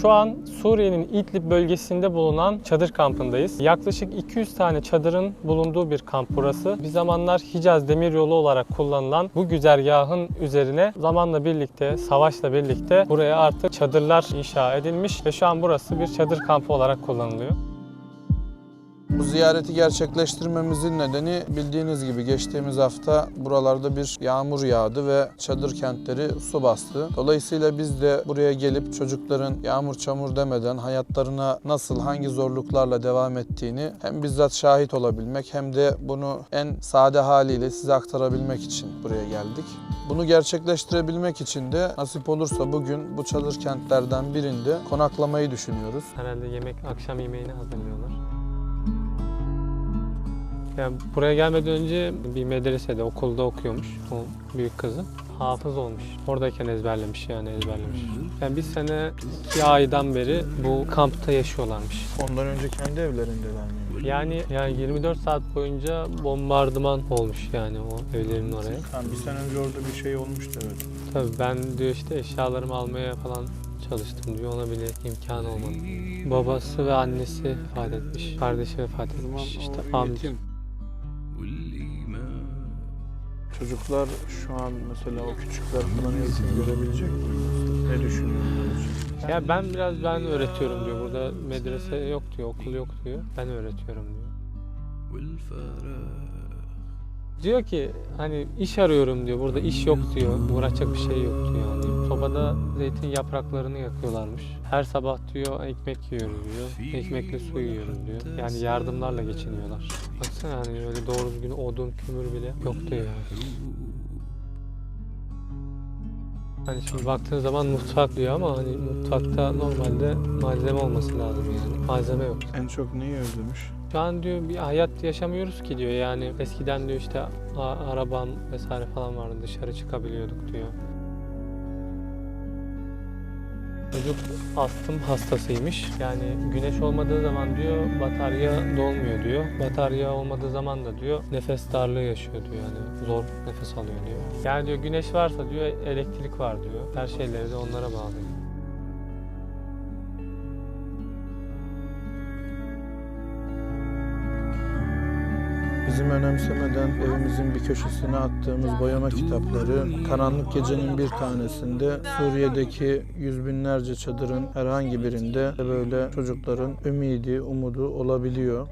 Şu an Suriye'nin İdlib bölgesinde bulunan çadır kampındayız. Yaklaşık 200 tane çadırın bulunduğu bir kamp burası. Bir zamanlar Hicaz Demiryolu olarak kullanılan bu güzergahın üzerine zamanla birlikte, savaşla birlikte buraya artık çadırlar inşa edilmiş ve şu an burası bir çadır kampı olarak kullanılıyor. Bu ziyareti gerçekleştirmemizin nedeni bildiğiniz gibi geçtiğimiz hafta buralarda bir yağmur yağdı ve çadır kentleri su bastı. Dolayısıyla biz de buraya gelip çocukların yağmur çamur demeden hayatlarına nasıl, hangi zorluklarla devam ettiğini hem bizzat şahit olabilmek hem de bunu en sade haliyle size aktarabilmek için buraya geldik. Bunu gerçekleştirebilmek için de nasip olursa bugün bu çadır kentlerden birinde konaklamayı düşünüyoruz. Herhalde yemek, akşam yemeğini hazırlıyorlar. Yani buraya gelmeden önce bir medresede, okulda okuyormuş o büyük kızı. Hafız olmuş. Oradayken ezberlemiş yani ezberlemiş. Yani bir sene, iki aydan beri bu kampta yaşıyorlarmış. Ondan önce kendi evlerindeler mi? Yani yani 24 saat boyunca bombardıman olmuş yani o evlerin oraya. Ha, bir sene önce orada bir şey olmuştu evet. Tabii ben diyor işte eşyalarımı almaya falan çalıştım diyor. Ona bile imkan olmadı. Babası ve annesi vefat etmiş. Kardeşi vefat etmiş. İşte amca. Çocuklar şu an mesela o küçükler falan eğitim görebilecek mi? Ne düşünüyorsunuz? Ya ben biraz ben öğretiyorum diyor. Burada medrese yok diyor, okul yok diyor. Ben öğretiyorum diyor. Diyor ki hani iş arıyorum diyor. Burada iş yok diyor. Uğraşacak bir şey yok diyor. Yani sobada zeytin yapraklarını yakıyorlarmış. Her sabah diyor ekmek yiyoruz diyor. Ekmekle su yiyoruz diyor. Yani yardımlarla geçiniyorlar. Baksana hani öyle doğru düzgün odun, kömür bile yok diyor yani. Hani şimdi baktığın zaman mutfak diyor ama hani mutfakta normalde malzeme olması lazım yani. Malzeme yok. En çok neyi özlemiş? Şu an diyor bir hayat yaşamıyoruz ki diyor yani eskiden diyor işte arabam vesaire falan vardı dışarı çıkabiliyorduk diyor. Çocuk astım hastasıymış. Yani güneş olmadığı zaman diyor batarya dolmuyor diyor. Batarya olmadığı zaman da diyor nefes darlığı yaşıyor diyor yani zor nefes alıyor diyor. Yani diyor güneş varsa diyor elektrik var diyor. Her şeyleri de onlara bağlı. Bizim önemsemeden evimizin bir köşesine attığımız boyama kitapları karanlık gecenin bir tanesinde Suriye'deki yüz binlerce çadırın herhangi birinde böyle çocukların ümidi, umudu olabiliyor.